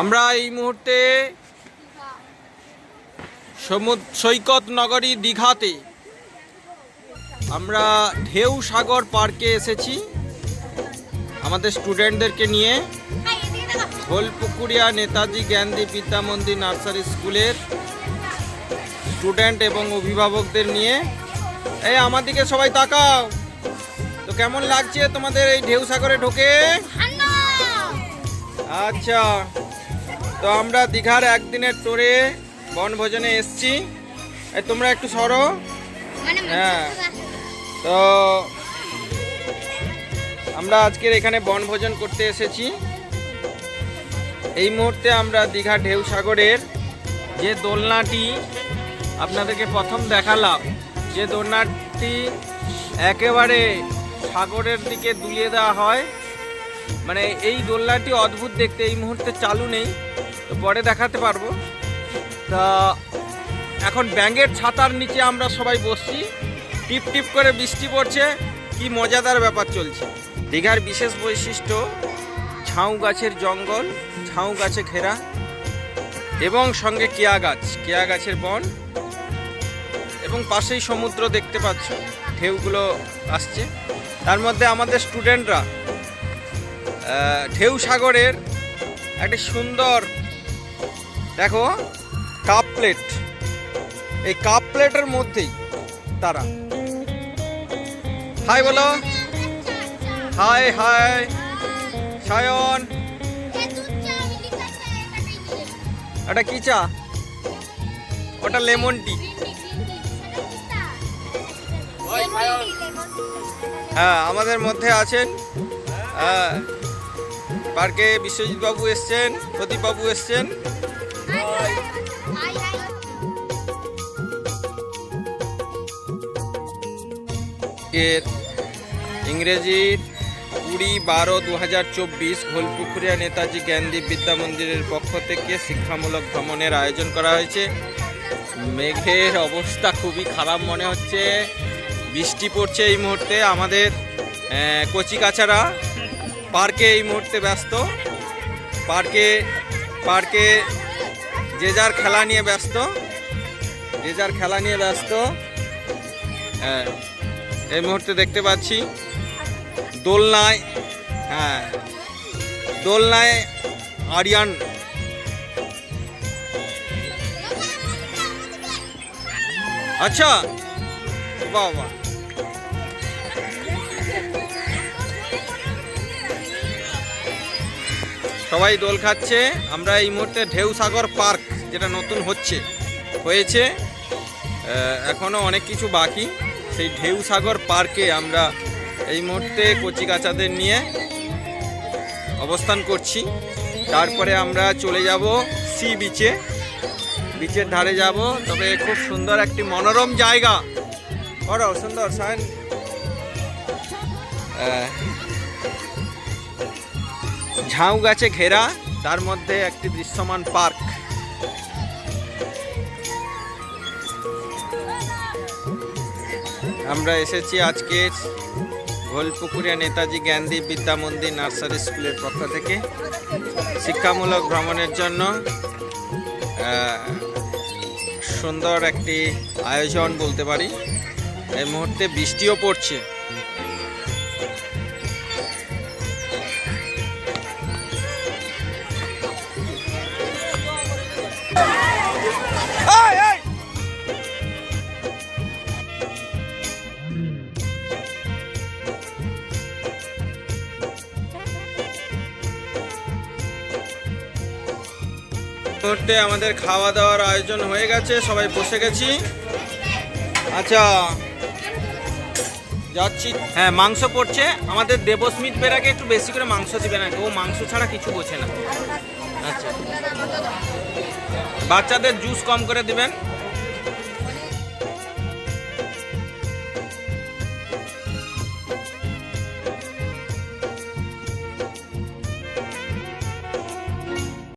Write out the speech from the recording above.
আমরা এই মুহূর্তে সমুদ্র সৈকত নগরী দীঘাতে আমরা ঢেউ সাগর পার্কে এসেছি। আমাদের স্টুডেন্টদেরকে নিয়ে হোলপুকুরিয়া নেতাজি জ্ঞানদী বিদ্যা মন্দির নার্সারি স্কুলের স্টুডেন্ট এবং অভিভাবকদের নিয়ে। এই আমার দিকে সবাই তাকাও। তো কেমন লাগছে তোমাদের এই ঢেউ সাগরে ঢোকে? আচ্ছা। তো আমরা দীঘার একদিনের টোরে বনভোজনে এসছি। তোমরা একটু সরো। হ্যাঁ। তো আমরা আজকের এখানে বনভোজন করতে এসেছি। এই মুহূর্তে আমরা দীঘা ঢেউ সাগরের যে দোলনাটি আপনাদেরকে প্রথম দেখালাম যে দোলনাটি একেবারে সাগরের দিকে দুলিয়ে দেওয়া হয়। মানে এই দোলনাটি অদ্ভুত দেখতে, এই মুহূর্তে চালু নেই, তো পরে দেখাতে পারব। তা এখন ব্যাঙের ছাতার নিচে আমরা সবাই বসছি। টিপ টিপ করে বৃষ্টি পড়ছে, কি মজাদার ব্যাপার চলছে। দীঘার বিশেষ বৈশিষ্ট্য ঝাউ গাছের জঙ্গল ঝাউ গাছে ঘেরা, এবং সঙ্গে কেয়া গাছ কেয়া গাছের বন, এবং পাশেই সমুদ্র দেখতে পাচ্ছ, ঢেউগুলো আসছে। তার মধ্যে আমাদের স্টুডেন্টরা ঢেউ সাগরের একটি সুন্দর দেখো কাপ প্লেট। এই কাপ প্লেটের মধ্যেই তারা। হাই বলো। Hi hi. সায়ন। এটা কি চা? ওটা লেমন টি। হ্যাঁ আমাদের মধ্যে আছেন হ্যাঁ পার্কে বিশ্বজিৎ বাবু এসছেন প্রদীপ বাবু এসছেন। এর ইংরেজির কুড়ি বারো দু হাজার চব্বিশ ঘোলপুকুরিয়া নেতাজি জ্ঞানদীপ বিদ্যা মন্দিরের পক্ষ থেকে শিক্ষামূলক ভ্রমণের আয়োজন করা হয়েছে। মেঘের অবস্থা খুবই খারাপ মনে হচ্ছে। বৃষ্টি পড়ছে এই মুহূর্তে আমাদের কচিকাচারা পার্কে এই মুহূর্তে ব্যস্ত। পার্কে পার্কে যে যার খেলা নিয়ে ব্যস্ত, যে যার খেলা নিয়ে ব্যস্ত হ্যাঁ এই মুহূর্তে দেখতে পাচ্ছি দোলনায় হ্যাঁ দোলনায় আরিয়ান। আচ্ছা বাহ বাহ। সবাই দোল খাচ্ছে। আমরা এই মুহূর্তে ঢেউ সাগর পার্ক যেটা নতুন হচ্ছে হয়েছে। আহ, এখনও অনেক কিছু বাকি। সেই ঢেউ সাগর পার্কে আমরা এই মুহূর্তে কচিকাচাদের নিয়ে অবস্থান করছি। তারপরে আমরা চলে যাব সি বিচে। বিচের ধারে যাব তবে খুব সুন্দর একটি মনোরম জায়গা। বড় সুন্দর সায়ন। ঝাউ গাছে ঘেরা, তার মধ্যে একটি দৃশ্যমান পার্ক। আমরা এসেছি আজকে গোলপুকুরিয়া নেতাজি জ্ঞানদীপ বিদ্যা মন্দির নার্সারি স্কুলের পক্ষ থেকে। শিক্ষামূলক ভ্রমণের জন্য সুন্দর একটি আয়োজন বলতে পারি। এই মুহূর্তে বৃষ্টিও পড়ছে। মুহূর্তে আমাদের খাওয়া দাওয়ার আয়োজন হয়ে গেছে, সবাই বসে গেছি। আচ্ছা যাচ্ছি। হ্যাঁ মাংস পড়ছে। আমাদের দেবস্মিত বেরাকে একটু বেশি করে মাংস দিবে না, ও মাংস ছাড়া কিছু বোঝে না। আচ্ছা। বাচ্চাদের জুস কম করে দিবেন।